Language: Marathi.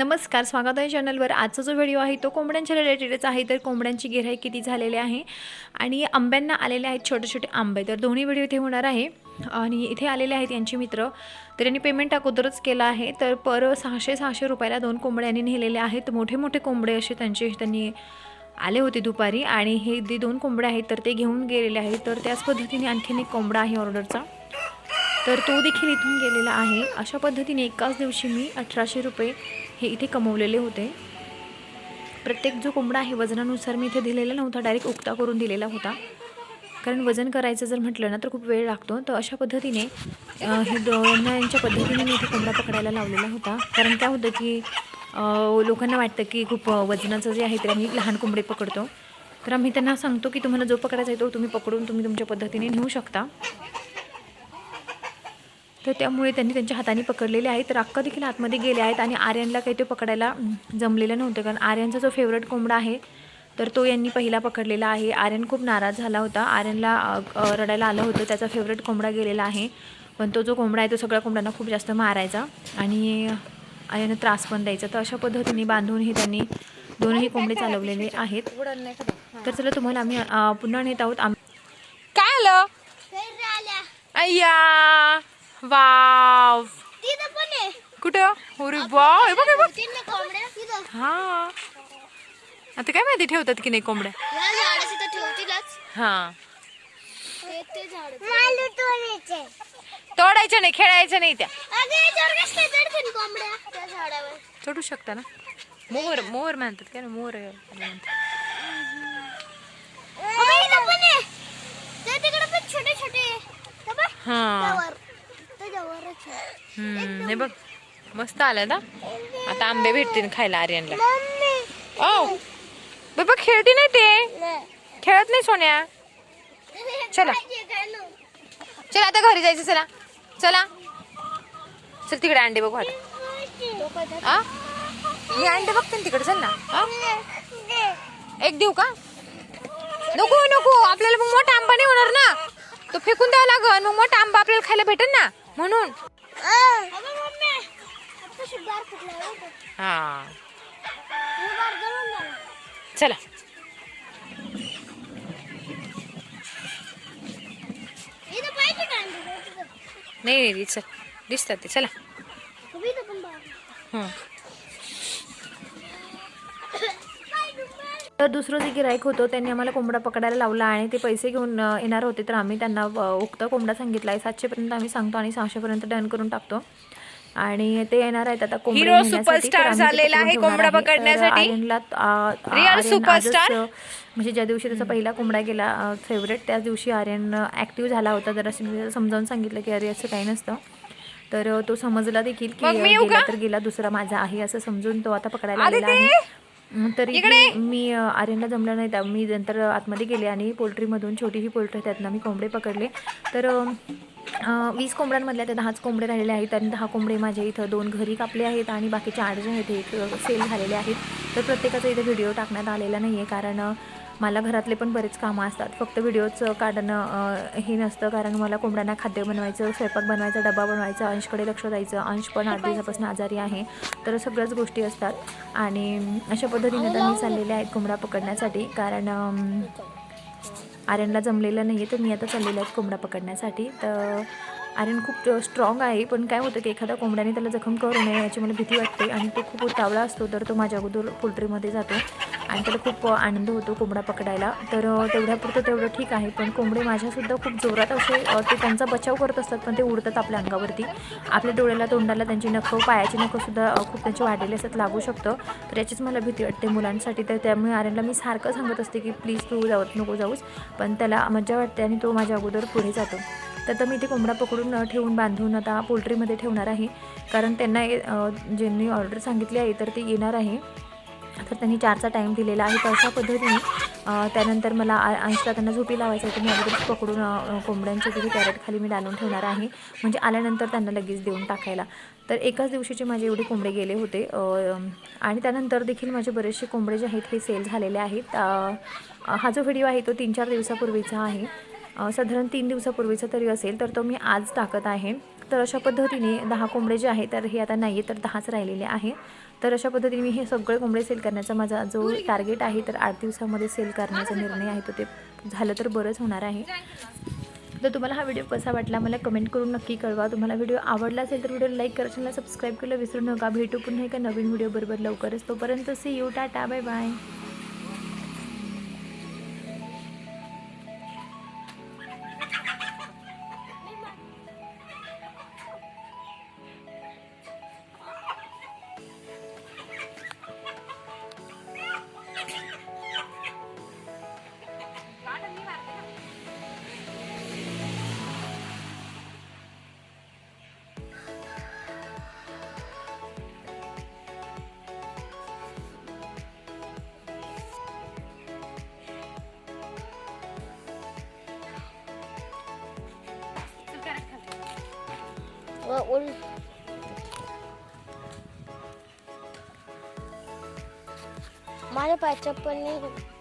नमस्कार स्वागत आहे चॅनलवर. आजचा जो व्हिडिओ आहे तो कोंबड्यांच्या रिलेटेडच आहे. तर कोंबड्यांची गिराई किती झालेली आहे आणि आंब्यांना आलेले आहेत छोटे छोटे आंबे. तर दोन्ही व्हिडिओ इथे होणार आहे. आणि इथे आलेले आहेत यांचे मित्र. तर यांनी पेमेंट अगोदरच केलं आहे. तर पर सहाशे सहाशे रुपयाला दोन कोंबड्यांनी नेलेले आहेत. मोठे मोठे कोंबडे असे त्यांचे त्यांनी आले होते दुपारी. आणि हे जे दोन कोंबड्या आहेत तर ते घेऊन गेलेले आहेत. तर त्याच पद्धतीने आणखीन एक कोंबडा आहे ऑर्डरचा. तर तो देखील इथून गेलेला आहे. अशा पद्धतीने एकाच दिवशी मी अठराशे रुपये हे इथे कमवलेले होते. प्रत्येक जो कोंबडा आहे वजनानुसार मी इथे दिलेला नव्हता डायरेक्ट उक्ता करून दिलेला होता. कारण वजन करायचं जर म्हटलं ना तर खूप वेळ लागतो. तर अशा पद्धतीने हे दोन यांच्या पद्धतीने मी इथे कोंबडा पकडायला लावलेला होता. कारण काय होतं की लोकांना वाटतं की खूप वजनाचं जे आहे ते आम्ही लहान कोंबडे पकडतो. तर आम्ही त्यांना सांगतो की तुम्हाला जो पकडायचा आहे तो तुम्ही पकडून तुम्ही तुमच्या पद्धतीने नेऊ शकता. तर त्यामुळे त्यांनी त्यांच्या हाताने पकडलेले आहेत. तर अक्का देखील आतमध्ये गेले आहेत आणि आर्यनला काही ते पकडायला जमलेलं नव्हतं. कारण आर्यनचा जो फेवरेट कोंबडा आहे तर तो यांनी पहिला पकडलेला आहे. आर्यन खूप नाराज झाला होता. आर्यनला रडायला आलं होतं. त्याचा फेवरेट कोंबडा गेलेला आहे. पण तो जो कोंबडा आहे तो सगळ्या कोंबड्यांना खूप जास्त मारायचा. आणि आर्यन त्रास पण द्यायचा. तर अशा पद्धतीने बांधूनही त्यांनी दोनही कोंबडे चालवलेले आहेत. तर चला तुम्हाला आम्ही पुन्हा नेत आहोत. आम काय आलं? अय्या! वाव कुठं अरे वाव हे बघ हे बघ हा आता काय माहिती ठेवतात की नाही कोंबड्या हा तोडायचे तोडायच्या नाही खेळायच्या नाही त्या चढू शकता ना मोर मोर म्हणतात काय ना मोर म्हणतात. हा. हम्म, हे बघ मस्त आलं ना? आता आंबे भेटतील खायला आर्यनला. ओ बाबा खेळती नाही ते. खेळत नाही सोन्या. चला. चला आता घरी जायचं चला. चला. चल तिकडे अंडे बघू आता. मी अंडे बघते ना तिकडे चल ना? एक देऊ का? नको नको. आपल्याला मग मोठा आंबा नाही होणार ना. तो फेकून द्यावा लागल. मग मोठा आंबा आपल्याला खायला भेटेल ना. म्हणून. हा. चला. नाही दिसतात ते चला. हं. तर दुसरं जे गिराईक होतं त्यांनी आम्हाला कोंबडा पकडायला लावला आणि ते पैसे घेऊन येणार होते. तर आम्ही त्यांना उक्त कोंबडा सांगितला आहे. सातशेपर्यंत आम्ही सांगतो आणि सहाशेपर्यंत डन करून टाकतो. आणि ते येणार आहेत आता आम्ही ते झालेला आहे कोंबडा पकडण्यासाठी. आजच, अ, म्हणजे ज्या दिवशी त्याचा पहिला कोंबडा गेला फेवरेट त्याच दिवशी आर्यन ॲक्टिव्ह झाला होता. जर असं समजावून सांगितलं की अरे असं काही नसतं. तर तो समजला देखील की गेला? तर गेला दुसरा माझा आहे असं समजून तो आता पकडायला! आलेला आहे. तरी इकडे! मी आर्यनला जमलं नाही त्या मी नंतर आतमध्ये गेले आणि पोल्ट्रीमधून छोटी ही पोल्ट्री त्यातनं मी कोंबडे पकडले तर वीस कोंबड्यांमधल्या त्या दहाच कोंबडे राहिलेले आहेत आणि दहा कोंबडे माझे इथं दोन घरी कापले आहेत आणि बाकीचे आठ जे आहेत ते एक सेल झालेले आहेत तर प्रत्येकाचा इथे व्हिडिओ टाकण्यात आलेला नाही आहे कारण मला घरातले पण बरेच कामं असतात. फक्त व्हिडिओचं काढणं हे नसतं कारण मला कोंबड्यांना खाद्य बनवायचं स्वयंपाक बनवायचा डबा बनवायचा अंशकडे लक्ष द्यायचं. अंश पण आठ दिवसापासून आजारी आहे. तर सगळ्याच गोष्टी असतात. आणि अशा पद्धतीने तर मी चाललेले आहेत कोंबडा पकडण्यासाठी. कारण आर्यनला जमलेलं नाही आहे तर मी आता चाललेले आहेत कोंबडा पकडण्यासाठी. तर आर्यन खूप स्ट्रॉंग आहे पण काय होतं की एखाद्या कोंबड्याने त्याला जखम करू नये याची मला भीती वाटते आणि तो खूप उतावळा असतो तर तो माझ्या अगोदर पोल्ट्रीमध्ये जातो आणि त्याला खूप आनंद होतो कोंबडा पकडायला. तर तेवढ्यापुरतं तेवढं ठीक आहे पण कोंबडे माझ्यासुद्धा खूप जोरात असे ते त्यांचा बचाव करत असतात पण ते उडतात आपल्या अंगावरती. आपल्या डोळ्याला तोंडाला त्यांची नखं पायाची नखंसुद्धा खूप त्यांची वाढलेली असतात लागू शकतं. तर याचीच मला भीती वाटते मुलांसाठी. तर त्यामुळे आर्यनला मी सारखं सांगत असते की प्लीज तू जाऊ नको जाऊस. पण त्याला मजा वाटते आणि तो माझ्या अगोदर पुढे जातो. तर आता मी ते कोंबडा पकडून ठेवून बांधून आता पोल्ट्रीमध्ये ठेवणार आहे. कारण त्यांना ज्यांनी ऑर्डर सांगितली आहे तर ते येणार आहे. तर त्यांनी चारचा टाईम दिलेला आहे. तर अशा पद्धतीने त्यानंतर मला आ- त्यांना झोपी लावायचं आहे. तर मी अगोदरच पकडून कोंबड्यांच्या तिथे कॅरेट खाली मी डालून ठेवणार आहे. म्हणजे आल्यानंतर त्यांना लगेच देऊन टाकायला. तर एकाच दिवशीचे माझे एवढे कोंबडे गेले होते. आणि त्यानंतर देखील माझे बरेचसे कोंबडे जे आहेत हे सेल झालेले आहेत. हा जो व्हिडिओ आहे तो तीन चार दिवसापूर्वीचा आहे. साधारण तीन दिवसापूर्वीचा तरी असेल तर तो मी आज टाकत आहे. तर अशा पद्धतीने दहा कोंबडे जे आहे तर हे आता नाही आहे तर दहाच राहिलेले आहे. तर अशा पद्धतीने मी हे सगळे कोंबडे सेल करण्याचा माझा जो टार्गेट आहे तर आठ दिवसामध्ये सेल करण्याचा निर्णय आहे तो ते झालं तर बरंच होणार आहे. तर तुम्हाला हा व्हिडिओ कसा वाटला मला कमेंट करून नक्की कळवा. तुम्हाला व्हिडिओ आवडला असेल तर व्हिडिओ लाईक करा चॅनलला सबस्क्राईब करायला विसरू नका. भेटू पुन्हा एका नवीन व्हिडिओ बरोबर लवकरच. तोपर्यंत see you tata bye bye व उल माझ्या पाय चप्पल नाही.